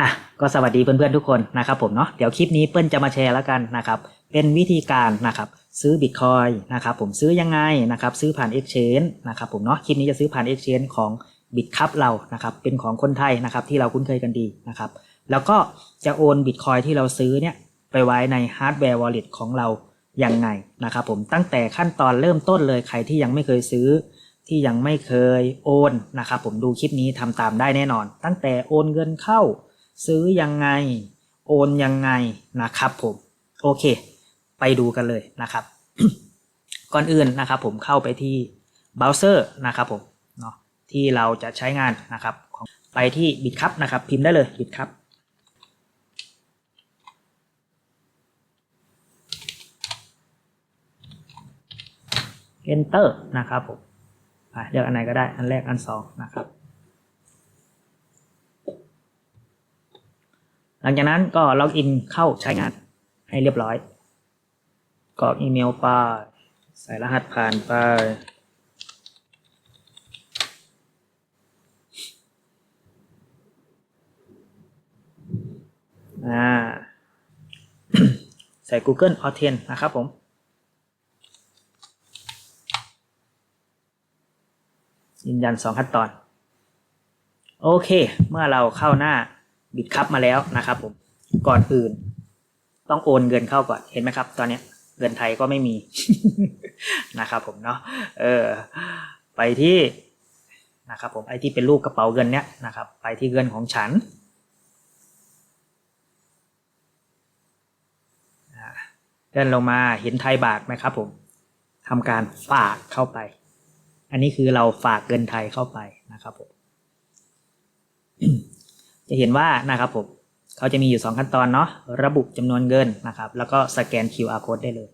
อะก็สวัสดีเพื่อนๆทุกคนนะครับผมเนาะเดี๋ยวคลิปนี้เปิ้ลจะมาแชร์แล้วกันนะครับเป็นวิธีการนะครับซื้อบิตคอยนะครับผมซื้อยังไงนะครับซื้อผ่าน Exchange นะครับผมเนาะคลิปนี้จะซื้อผ่าน Exchange ของบิตคัพเรานะครับเป็นของคนไทยนะครับที่เราคุ้นเคยกันดีนะครับแล้วก็จะโอนบิตคอยที่เราซื้อเนี่ยไปไว้ในฮาร์ดแวร์วอลเล็ตของเรายังไงนะครับผมตั้งแต่ขั้นตอนเริ่มต้นเลยใครที่ยังไม่เคยซื้อที่ยังไม่เคยโอนนะครับผมดูคลิปนี้ทำตามได้แน่นอน ตั้งแต่โอนเงินเข้า ซื้อยังไง โอนยังไงนะครับผม โอเค ไปดูกันเลยนะครับ ก่อนอื่นนะครับผมเข้าไปที่เบราว์เซอร์นะครับผมเนาะที่เราจะใช้งานนะครับ ไปที่บิตคัพนะครับ พิมพ์ได้เลยบิตคัพ enter นะครับผมเลือกอันไหนก็ได้ อันแรก อันสองนะครับ หลังจากนั้นก็ล็อกอินเข้าใช้งานให้เรียบร้อยกรอกอีเมลไปใส่รหัสผ่านไปใส่ Google Authent นะครับผมยืนยันสองขั้นตอน โอเค เมื่อเราเข้าหน้า บิตคัพมาแล้วนะครับผมก่อนอื่น ต้องโอนเงินเข้าก่อนเห็นไหมครับ ตอนเนี้ยเงินไทยก็ไม่มีนะครับผมเนาะเออไปที่นะครับผมไอที่เป็นรูปกระเป๋าเงินเนี้ยนะครับ ไปที่เงินของฉันเดินลงมาเห็นไทยบาทไหมครับผมทำการฝากเข้าไป อันนี้คือเราฝากเงินไทยเข้าไปนะครับผม จะเห็นว่านะครับผมเขาจะมีอยู่ 2 ขั้นตอนเนาะระบุจำนวนเงินนะครับ แล้วก็สแกน QR code ได้เลย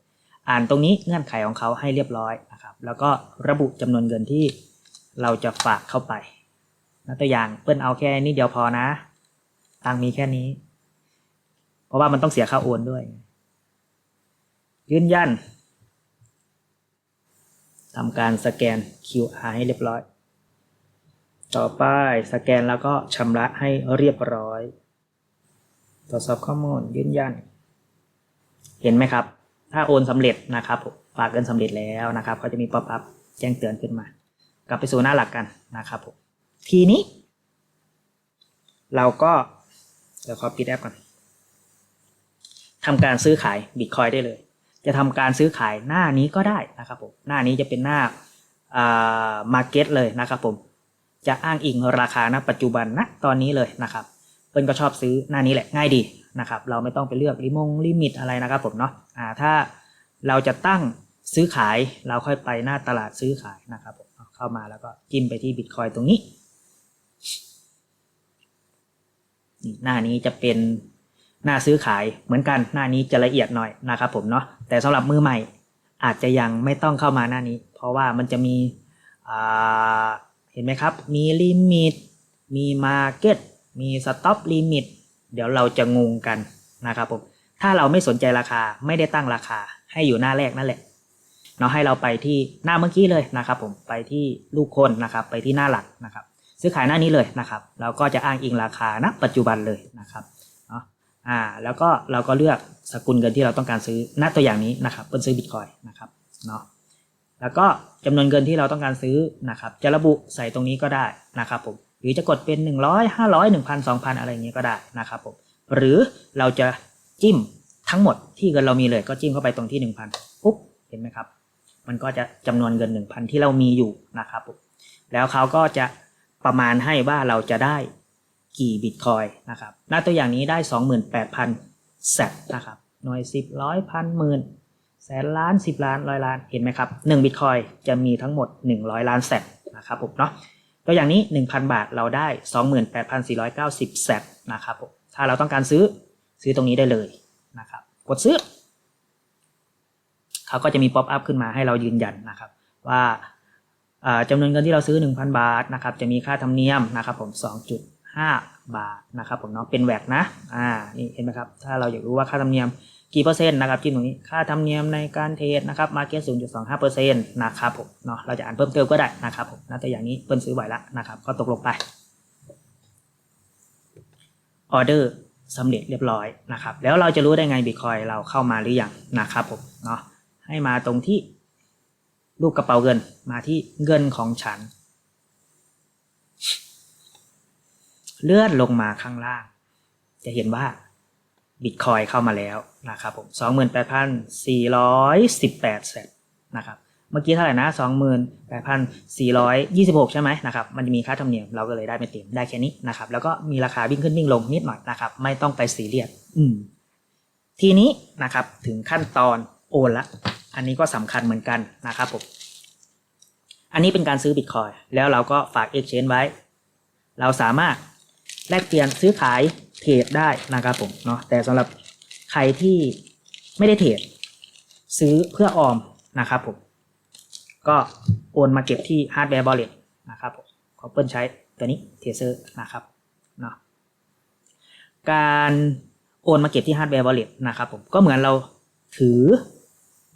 อ่านตรงนี้เงื่อนไขของเขาให้เรียบร้อยนะครับ แล้วก็ระบุจำนวนเงินที่เราจะฝากเข้าไปนะตัวอย่างเปิ้ลเอาแค่นี้เดียวพอนะตังมีแค่นี้ เพราะว่ามันต้องเสียค่าโอนด้วย ยืนยันทำการสแกน QR ให้เรียบร้อย ต่อไปสแกนแล้วก็ชำระให้เรียบร้อย ตรวจสอบข้อมูลยืนยัน เห็นไหมครับ ถ้าโอนสำเร็จนะครับผมฝากเงินสำเร็จแล้วนะครับเขาจะมีป๊อปอัพแจ้งเตือนขึ้นมา กลับไปสู่หน้าหลักกันนะครับผมทีนี้ เราก็เดี๋ยวขอปิดแอปก่อนทำการซื้อขายบิตคอยได้เลย จะทำการซื้อขายหน้านี้ก็ได้นะครับผมหน้านี้จะเป็นหน้ามาร์เก็ตเลยนะครับผม จะอ้างอิงราคาณปัจจุบันณตอนนี้เลยนะครับเปิ้ลก็ชอบซื้อหน้านี้แหละง่ายดีนะครับเราไม่ต้องไปเลือกลิมงลิมิตอะไรนะครับผมเนาะอ่าถ้าเราจะตั้งซื้อขายเราค่อยไปหน้าตลาดซื้อขายนะครับผมเข้ามาแล้วก็จิ้มไปที่บิตคอยตรงนี้นี่หน้านี้จะเป็นหน้าซื้อขายเหมือนกันหน้านี้จะละเอียดหน่อยนะครับผมเนาะแต่สำหรับมือใหม่อาจจะยังไม่ต้องเข้ามาหน้านี้ เพราะว่ามันจะมีอ่า เห็นไหมครับ มีลิมิต มีมาร์เก็ต มีสต็อปลิมิต เดี๋ยวเราจะงงกันนะครับผม ถ้าเราไม่สนใจราคา ไม่ได้ตั้งราคา ให้อยู่หน้าแรกนั่นแหละ เนาะให้เราไปที่หน้าเมื่อกี้เลยนะครับผม ไปที่ลูกคนนะครับ ไปที่หน้าหลักนะครับ ซื้อขายหน้านี้เลยนะครับ เราก็จะอ้างอิงราคาณปัจจุบันเลยนะครับเนาะอ่า แล้วก็เราก็เลือกสกุลเงินที่เราต้องการซื้อ ณ ตัวอย่างนี้นะครับ เป็นซื้อบิตคอยนะครับ เนาะ แล้วก็จำนวนเงินที่เราต้องการซื้อนะครับ จะระบุใส่ตรงนี้ก็ได้นะครับผมหรือจะกดเป็น 100 500 1,000 2,000 อะไรอย่างเงี้ยก็ได้นะครับผมหรือเราจะจิ้มทั้งหมดที่เงินเรามีเลยก็จิ้มเข้าไปตรงที่ 1,000ปุ๊บเห็นไหมครับ มันก็จะจำนวนเงิน 1,000 ที่เรามีอยู่นะครับผมแล้วเขาก็จะประมาณให้ว่าเราจะได้กี่บิตคอยนะครับหน้าตัวอย่างนี้ได้ 28,000แซดนะครับหน่วย10ร้อยพันหมื่น แสนล้านสิบล้านร้อยล้านเห็นไหมครับหนึ่งบิตคอยจะมีทั้งหมดหนึ่งร้อยล้านแซดนะครับผมเนาะตัวอย่างนี้หนึ่งพันบาทเราได้สองหมื่นแปดพันสี่ร้อยเก้าสิบแซดนะครับผมถ้าเราต้องการซื้อซื้อตรงนี้ได้เลยนะครับกดซื้อ เขาก็จะมีป๊อปอัพขึ้นมาให้เรายืนยันนะครับว่าอ่าจำนวนเงินที่เราซื้อ 1,000 บาทนะครับจะมีค่าธรรมเนียมนะครับผม2.5 บาทนะครับผมเนาะเป็นแวกนะอ่านี่เห็นไหมครับถ้าเราอยากรู้ว่าค่าธรรมเนียม กี่เปอร์เซ็นต์นะครับจิ้มตรงนี้ค่าธรรมเนียมในการเทรดนะครับมาเก็ตศูนย์จุดสองห้าเปอร์เซ็นต์นะครับผมเนาะเราจะอ่านเพิ่มเติมก็ได้นะครับผมนะแต่อย่างนี้เปิ้ลซื้อไหวแล้วนะครับก็ตกลงไปออเดอร์สำเร็จเรียบร้อยนะครับแล้วเราจะรู้ได้ไงบิตคอยเราเข้ามาหรือยังนะครับผมเนาะให้มาตรงที่รูปกระเป๋าเงินมาที่เงินของฉัน เลื่อนลงมาข้างล่าง จะเห็นว่า บิตคอยเข้ามาแล้วนะครับผมสองหมื่นแปดพันสี่ร้อยสิบแปดเซตนะครับเมื่อกี้เท่าไหร่นะสองหมื่นแปดพันสี่ร้อยยี่สิบหกใช่ไหมนะครับมันจะมีค่าธรรมเนียมเราก็เลยได้ไม่เต็มได้แค่นี้นะครับแล้วก็มีราคาวิ่งขึ้นวิ่งลงนิดหน่อยนะครับไม่ต้องไปซีเรียสอืมทีนี้นะครับถึงขั้นตอนโอนละ อันนี้ก็สำคัญเหมือนกันนะครับผมอันนี้เป็นการซื้อบิตคอยแล้วเราก็ฝาก Exchange ไว้ เราสามารถ แลกเปลี่ยนซื้อขายเทรดได้นะครับผมเนาะแต่สำหรับใครที่ไม่ได้เทรดซื้อเพื่อออมนะครับผมก็โอนมาเก็บที่ Hardware Wallet นะครับผมขอเปิ้ลใช้ตัวนี้เทเซอร์นะครับเนาะการโอนมาเก็บที่ Hardware Wallet นะครับผมก็เหมือนเราถือ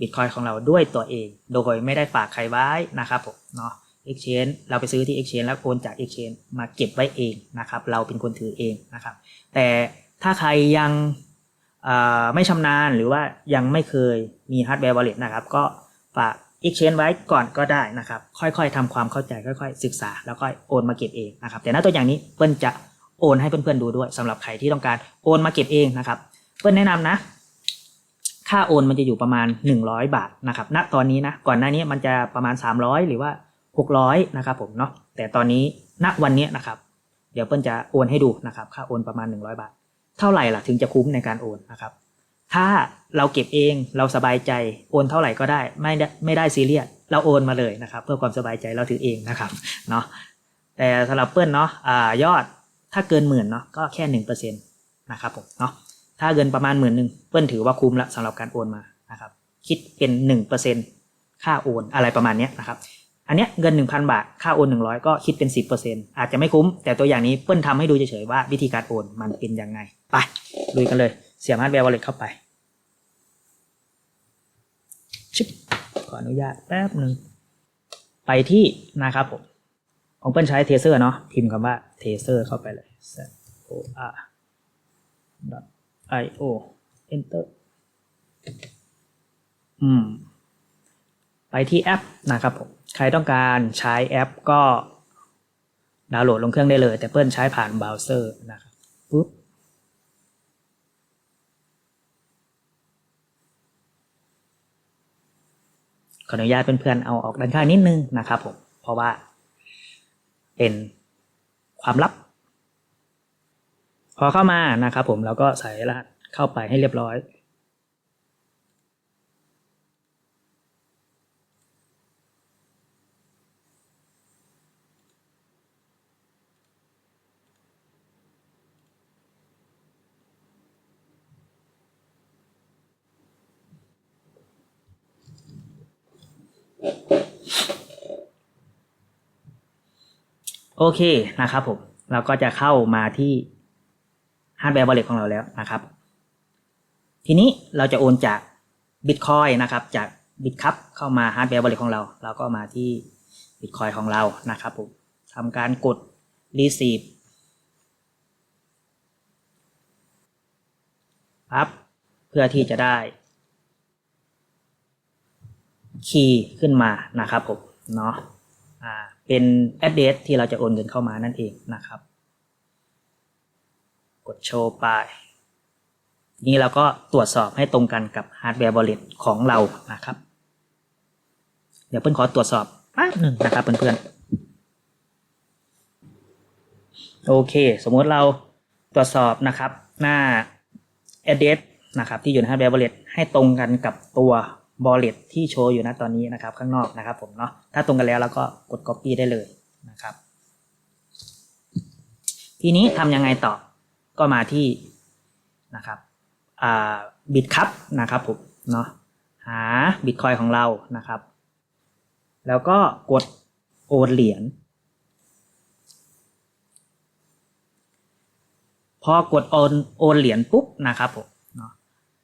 บิตคอยของเราด้วยตัวเอง โดยไม่ได้ฝากใครไว้นะครับผมเนาะ Exchange เราไปซื้อที่ Exchange แล้วโอนจาก Exchange มาเก็บไว้เองนะครับ เราเป็นคนถือเองนะครับ แต่ถ้าใครยังไม่ชำนาญหรือว่ายังไม่เคยมี Hardware Wallet นะครับ ก็ฝาก Exchange ไว้ก่อนก็ได้นะครับ ค่อยๆทำความเข้าใจค่อยๆ ศึกษา แล้วก็โอนมาเก็บเองนะครับ แต่ณตัวอย่างนี้เปิ้ลจะโอนให้เพื่อนๆดูด้วยสำหรับใครที่ต้องการโอนมาเก็บเองนะครับ เปิ้ลแนะนำนะค่าโอนมันจะอยู่ประมาณ 100 บาทนะครับ ณ ตอนนี้นะ ก่อนหน้านี้มันจะประมาณ 300 หรือว่า 600นะครับผมเนาะแต่ตอนนี้ณวันนี้นะครับ เดี๋ยวเปิ้ลจะโอนให้ดูนะครับ ค่าโอนประมาณ 100 บาท เท่าไหร่ล่ะถึงจะคุ้มในการโอนนะครับถ้าเราเก็บเองเราสบายใจโอนเท่าไหร่ก็ได้ไม่ได้ไม่ได้ซีเรียสเราโอนมาเลยนะครับ เพื่อความสบายใจเราถือเองนะครับเนาะแต่สำหรับเปิ้ลเนาะอ่ายอดถ้าเกินหมื่นเนาะก็แค่หนึ่งเปอร์เซ็นต์นะครับผมเนาะถ้าเงินประมาณหมื่นหนึ่งเปิ้ลถือว่าคุ้มละสำหรับการโอนมานะครับ คิดเป็นหนึ่งเปอร์เซ็นต์ค่าโอนอะไรประมาณนี้นะครับ อันเนี้ยเงินหนึ่งพันบาท ค่าโอนหนึ่งร้อยก็คิดเป็นสิบเปอร์เซ็นอาจจะไม่คุ้ม แต่ตัวอย่างนี้เปิ้ลทำให้ดูเฉยๆว่าวิธีการโอนมันเป็นยังไง ไปลุยกันเลยเสียบฮาร์ดแวร์วอลเล็ตเข้าไปชิบขออนุญาตแป๊บหนึ่งไปที่นะครับผมของเปิ้ลใช้เทเซอร์เนาะพิมพ์คำว่าเทเซอร์เข้าไปเลย Z O R i o enter อืม ไปที่แอปนะครับผม ใครต้องการใช้แอปก็ดาวน์โหลดลงเครื่องได้เลย แต่เปิ้ลใช้ผ่านเบราว์เซอร์นะครับปุ๊บขออนุญาตเพื่อนๆเอาออกด้านข้างนิดนึงนะครับผม เพราะว่า เป็นความลับ พอเข้ามานะครับผมเราก็ใส่รหัสเข้าไปให้เรียบร้อย โอเคนะครับผม เราก็จะเข้ามาที่ฮาร์ดแวร์บอลเลตของเราแล้วนะครับ ทีนี้เราจะโอนจาก Bitcoin นะครับ จาก Bitcup เข้ามาฮาร์ดแวร์บอลเลตของเรา เราก็มาที่ Bitcoin ของเรานะครับผมทำการกด receive ปั๊บเพื่อที่จะได้คีย์ขึ้นมานะครับผมเนาะอ่า เป็น address ที่เราจะโอนเงินเข้ามานั่นเองนะครับ กดโชว์ไป นี่เราก็ตรวจสอบให้ตรงกันกับ hardware wallet ของเรานะครับ เดี๋ยวเพื่อนขอตรวจสอบแป๊บหนึ่งนะครับเพื่อนๆโอเค สมมติเราตรวจสอบนะครับหน้า address นะครับที่อยู่ใน hardware wallet ให้ตรงกันกับตัว wallet ที่โชว์อยู่นะตอนนี้นะครับข้างนอกนะครับผมเนาะถ้าตรงกันแล้วเราก็กด copy ได้เลยนะครับ ทีนี้ทำยังไงต่อก็มาที่นะครับบิตคัพนะครับผมเนาะหาบิตคอยของเรานะครับ แล้วก็กดโอนเหรียญพอกดโอนโอนเหรียญปุ๊บนะครับผมเนาะ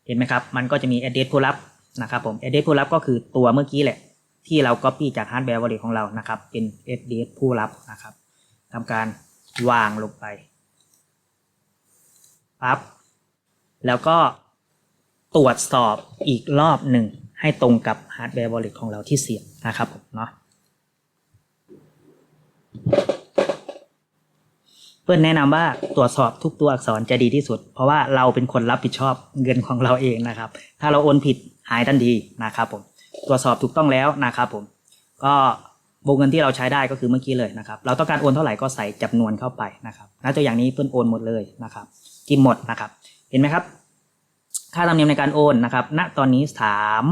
เห็นไหมครับ มันก็จะมี address ผู้รับ นะครับผม address ผู้รับก็คือตัวเมื่อกี้แหละ ที่เรา copy จาก hardware wallet ของเรานะครับ เป็น address ผู้รับนะครับทำการวางลงไปปั๊บแล้วก็ตรวจสอบอีกรอบหนึ่งให้ตรงกับฮาร์ดแวร์ wallet ของเราที่เสียบนะครับผมเนาะ เพื่อนแนะนำว่าตรวจสอบทุกตัวอักษรจะดีที่สุด เพราะว่าเราเป็นคนรับผิดชอบเงินของเราเองนะครับ ถ้าเราโอนผิดหายทันทีนะครับผมตรวจสอบถูกต้องแล้วนะครับผมก็วงเงินที่เราใช้ได้ก็คือเมื่อกี้เลยนะครับเราต้องการโอนเท่าไหร่ก็ใส่จำนวนเข้าไปนะครับณตัวอย่างนี้เพื่อนโอนหมดเลยนะครับกิมหมดนะครับ เห็นไหมครับ ค่าธรรมเนียมในการโอนนะครับ ณตอนนี้สาม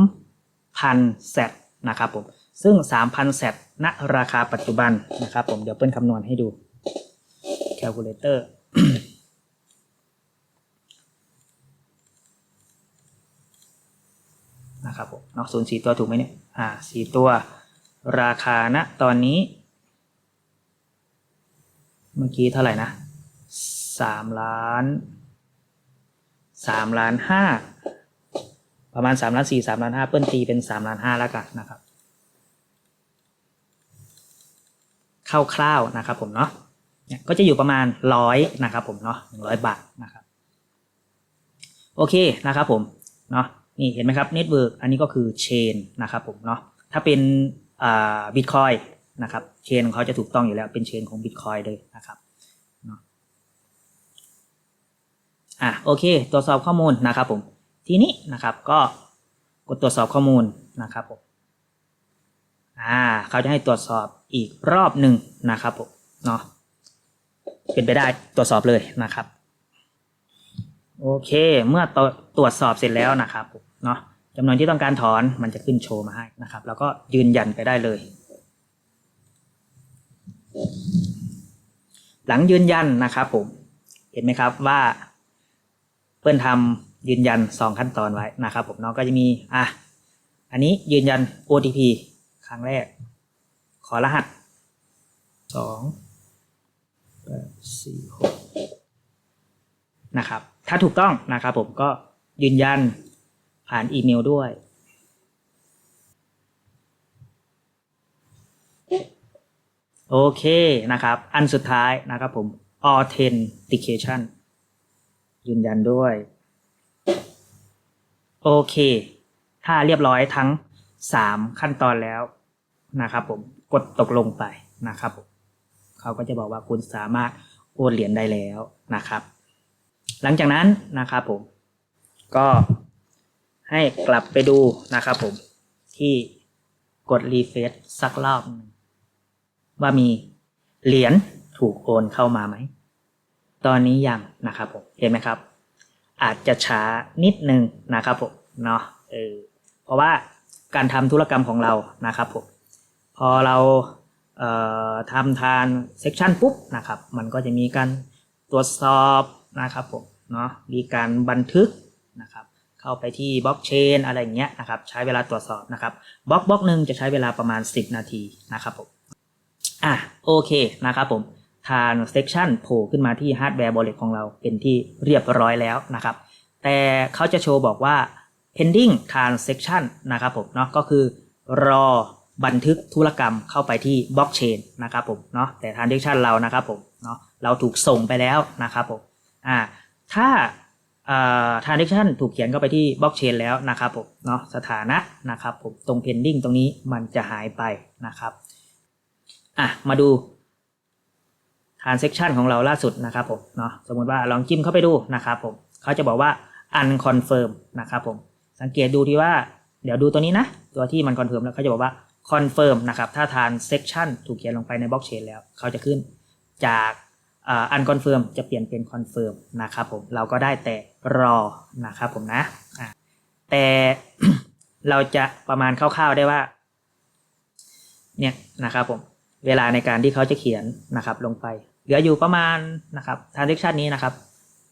พันแซดนะครับผมซึ่งสามพันแซดณราคาปัจจุบันนะครับผมเดี๋ยวเปิ้ลคำนวณให้ดู calculator นะครับผมนาะศูนย์สี่ตัวถูกไหมเนี่ย อ่าสี่ตัว ราคาณตอนนี้ เมื่อกี้เท่าไหร่นะสามล้านสามล้านห้าประมาณสามล้านสี่สามล้านห้าเปิ้ลตีเป็นสามล้านห้าแล้วกันนะครับคร่าวๆนะครับผมเนาะ เนี่ยก็จะอยู่ประมาณร้อยนะครับผมเนาะหนึ่งร้อยบาทนะครับโอเคนะครับผมเนาะนี่เห็นไหมครับเน็ตเวิร์กอันนี้ก็คือเชนนะครับผมเนาะถ้าเป็นอ่าบิตคอยนะครับเชนของเขาจะถูกต้องอยู่แล้วเป็นเชนของบิตคอยเลยนะครับเนาะอะโอเค ตรวจสอบข้อมูลนะครับผมทีนี้นะครับก็กดตรวจสอบข้อมูลนะครับผมอ่าเขาจะให้ตรวจสอบอีกรอบหนึ่งนะครับผมเนาะ เป็นไปได้ตรวจสอบเลยนะครับ โอเค เมื่อตรวจสอบเสร็จแล้วนะครับเนาะจำนวนที่ต้องการถอนมันจะขึ้นโชว์มาให้นะครับ แล้วก็ยืนยันไปได้เลย หลังยืนยันนะครับผมเห็นไหมครับว่า เพื่อนทำยืนยันสองขั้นตอนไว้นะครับผมเนาะก็จะมีอะอันนี้ยืนยัน OTP ครั้งแรก ขอรหัสสอง แปดสี่หกนะครับ ถ้าถูกต้องนะครับผมก็ยืนยันผ่านอีเมลด้วยโอเคนะครับ อันสุดท้ายนะครับผม authentication ยืนยันด้วย โอเค ถ้าเรียบร้อยทั้งสามขั้นตอนแล้วนะครับผม กดตกลงไปนะครับผม เขาก็จะบอกว่าคุณสามารถโอนเหรียญได้แล้วนะครับ หลังจากนั้นนะครับผม ก็ให้กลับไปดูนะครับผมที่กดรีเฟซสักรอบหนึ่งว่ามีเหรียญถูกโอนเข้ามาไหม ตอนนี้ยังนะครับผม เห็นไหมครับ อาจจะช้านิดนึงนะครับผมเนาะเออเพราะว่าการทำธุรกรรมของเรานะครับผม พอเรา ทำทานเซ c ชันปุ๊บนะครับ มันก็จะมีการตรวจสอบนะครับผมเนาะมีการบันทึกนะครับเข้าไปที่บล็อกเชนอะไรเงี้ยนะครับใช้เวลาตรวจสอบนะครับบล็อกบล็อกหนึ่งจะใช้เวลาประมาณ 10 นาทีนะครับผมอะโอเคนะครับผมทานเซ c ชันโผล่ขึ้นมาที่ฮาร์ดแวร์บอลเลตของเราเป็นที่เรียบร้อยแล้วนะครับแต่เขาจะโชว์บอกว่า pending transaction นะครับผมเนาะก็คือรอ บันทึกธุรกรรมเข้าไปที่บล็อกเชนนะครับผมเนาะแต่ transaction เรานะครับผมเนาะเราถูกส่งไปแล้วนะครับผมอ่าถ้าอ่า transaction ถูกเขียนเข้าไปที่บล็อกเชนแล้วนะครับผมเนาะสถานะนะครับผมตรง pending ตรงนี้มันจะหายไปนะครับอะมาดู transaction ของเราล่าสุดนะครับผมเนาะสมมติว่าลองจิ้มเข้าไปดูนะครับผมเขาจะบอกว่า unconfirm นะครับผมสังเกตดูที่ว่าเดี๋ยวดูตัวนี้นะ ตัวที่มัน confirm แล้วเขาจะบอกว่า confirm นะครับถ้า transaction ถูกเขียนลงไปในบล็อกเชนแล้ว เขาจะขึ้นจากอ่า unconfirm จะเปลี่ยนเป็น confirm นะครับผมเราก็ได้แต่รอนะครับผมนะแต่เราจะประมาณคร่าวๆได้ว่าเนี่ยนะครับผมเวลาในการที่เขาจะเขียนนะครับลงไป เหลืออยู่ประมาณนะครับ transaction นี้นะครับ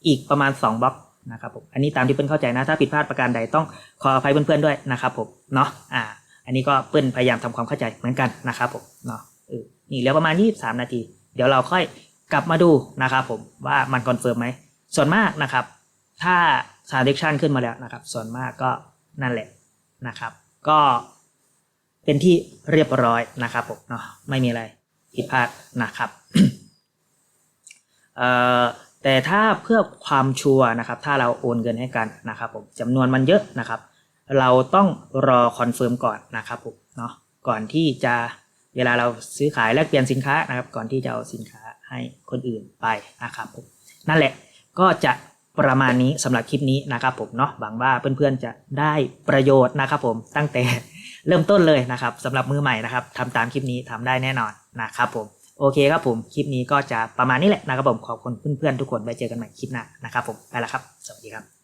อีกประมาณ 2บล็อกนะครับผมอันนี้ตามที่เปิ้ลเข้าใจนะ ถ้าผิดพลาดประการใดต้องขออภัยเพื่อนๆด้วยนะครับผมเนาะอ่า อันนี้ก็เปิ้ลพยายามทำความเข้าใจเหมือนกันนะครับผมเนาะนี่เหลือประมาณ 23 นาที เดี๋ยวเราค่อยกลับมาดูนะครับผมว่ามันคอนเฟิร์มไหมส่วนมากนะครับ ถ้า transaction ขึ้นมาแล้วนะครับ ส่วนมากก็นั่นแหละนะครับ ก็เป็นที่เรียบร้อยนะครับผมเนาะไม่มีอะไรผิดพลาดนะครับเอ่อแต่ถ้าเพื่อความชัวร์นะครับ ถ้าเราโอนเงินให้กันนะครับผมจำนวนมันเยอะนะครับ เราต้องรอคอนเฟิร์มก่อนนะครับผมเนาะก่อนที่จะเวลาเราซื้อขายแลกเปลี่ยนสินค้านะครับ ก่อนที่จะเอาสินค้าให้คนอื่นไปนะครับผมนั่นแหละก็จะประมาณนี้สำหรับคลิปนี้นะครับผมเนาะหวังว่าเพื่อนๆจะได้ประโยชน์นะครับผมตั้งแต่เริ่มต้นเลยนะครับสำหรับมือใหม่นะครับทำตามคลิปนี้ทำได้แน่นอนนะครับผมโอเคครับผมคลิปนี้ก็จะประมาณนี้แหละนะครับผมขอบคุณเพื่อนๆทุกคนไว้เจอกันใหม่คลิปหน้านะครับผมไปแล้วครับ สวัสดีครับ